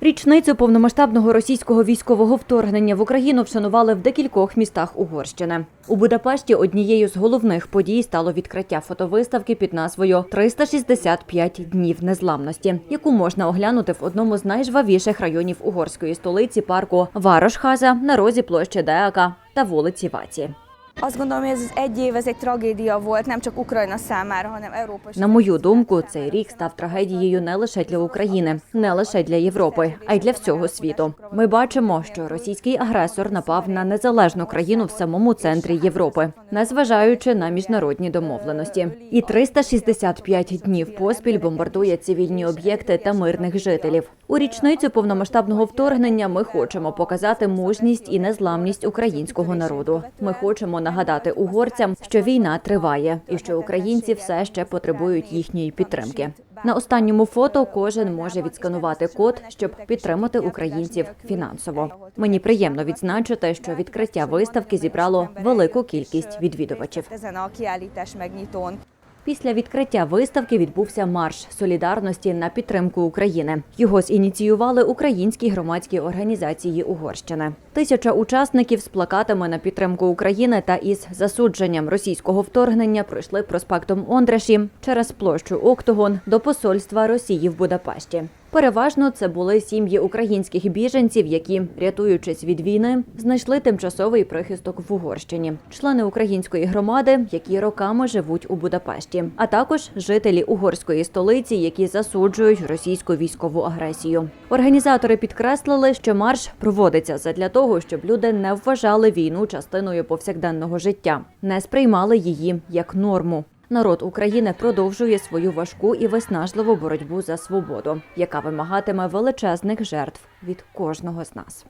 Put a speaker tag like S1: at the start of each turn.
S1: Річницю повномасштабного російського військового вторгнення в Україну вшанували в декількох містах Угорщини. У Будапешті однією з головних подій стало відкриття фотовиставки під назвою «365 днів незламності, яку можна оглянути в одному з найжвавіших районів угорської столиці парку Варошхаза на розі площі Деака та вулиці Ваці.
S2: Azt gondolom, hogy ez egy év, ez egy tragédia volt, nem
S1: На мою думку, цей рік став трагедією не лише для України, не лише для Європи, а й для всього світу. Ми бачимо, що російський агресор напав на незалежну країну в самому центрі Європи, незважаючи на міжнародні домовленості. І 365 днів поспіль бомбардує цивільні об'єкти та мирних жителів. У річницю повномасштабного вторгнення ми хочемо показати мужність і незламність українського народу. Ми хочемо нагадати угорцям, що війна триває і що українці все ще потребують їхньої підтримки. На останньому фото кожен може відсканувати код, щоб підтримати українців фінансово. Мені приємно відзначити, що відкриття виставки зібрало велику кількість відвідувачів. Після відкриття виставки відбувся марш солідарності на підтримку України. Його зініціювали українські громадські організації Угорщини. Тисяча учасників з плакатами на підтримку України та із засудженням російського вторгнення пройшли проспектом Ондраші через площу Октогон до посольства Росії в Будапешті. Переважно це були сім'ї українських біженців, які, рятуючись від війни, знайшли тимчасовий прихисток в Угорщині, члени української громади, які роками живуть у Будапешті, а також жителі угорської столиці, які засуджують російську військову агресію. Організатори підкреслили, що марш проводиться задля того, щоб люди не вважали війну частиною повсякденного життя, не сприймали її як норму. Народ України продовжує свою важку і виснажливу боротьбу за свободу, яка вимагатиме величезних жертв від кожного з нас.